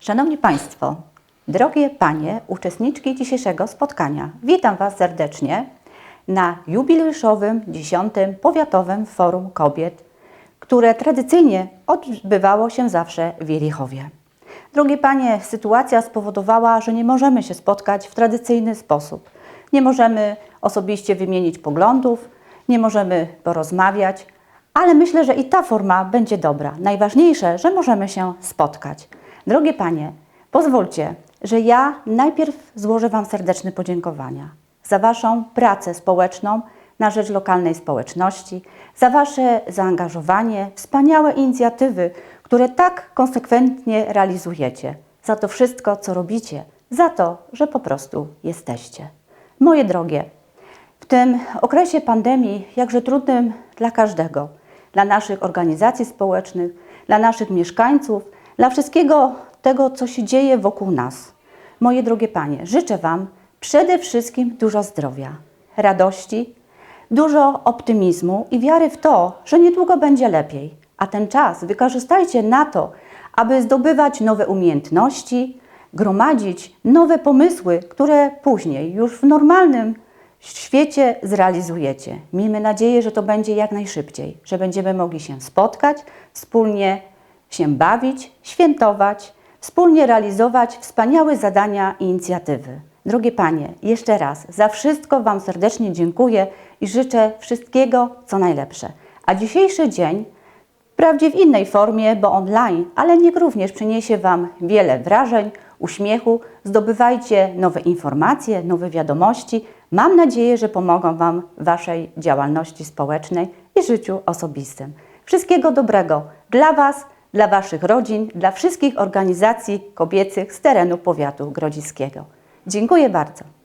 Szanowni Państwo, drogie Panie, uczestniczki dzisiejszego spotkania, witam Was serdecznie na jubileuszowym 10. Powiatowym Forum Kobiet, które tradycyjnie odbywało się zawsze w Wielichowie. Drogie Panie, sytuacja spowodowała, że nie możemy się spotkać w tradycyjny sposób. Nie możemy osobiście wymienić poglądów, nie możemy porozmawiać, ale myślę, że i ta forma będzie dobra. Najważniejsze, że możemy się spotkać. Drogie Panie, pozwólcie, że ja najpierw złożę Wam serdeczne podziękowania za Waszą pracę społeczną na rzecz lokalnej społeczności, za Wasze zaangażowanie, wspaniałe inicjatywy, które tak konsekwentnie realizujecie, za to wszystko, co robicie, za to, że po prostu jesteście. Moje drogie, w tym okresie pandemii, jakże trudnym dla każdego, dla naszych organizacji społecznych, dla naszych mieszkańców, dla wszystkiego tego, co się dzieje wokół nas. Moje drogie Panie, życzę Wam przede wszystkim dużo zdrowia, radości, dużo optymizmu i wiary w to, że niedługo będzie lepiej. A ten czas wykorzystajcie na to, aby zdobywać nowe umiejętności, gromadzić nowe pomysły, które później już w normalnym świecie zrealizujecie. Miejmy nadzieję, że to będzie jak najszybciej, że będziemy mogli się spotkać, wspólnie się bawić, świętować, wspólnie realizować wspaniałe zadania i inicjatywy. Drogie Panie, jeszcze raz za wszystko Wam serdecznie dziękuję i życzę wszystkiego, co najlepsze. A dzisiejszy dzień Wprawdzie w innej formie, bo online, ale niech również przyniesie Wam wiele wrażeń, uśmiechu. Zdobywajcie nowe informacje, nowe wiadomości. Mam nadzieję, że pomogą Wam w Waszej działalności społecznej i życiu osobistym. Wszystkiego dobrego dla Was, dla Waszych rodzin, dla wszystkich organizacji kobiecych z terenu powiatu grodziskiego. Dziękuję bardzo.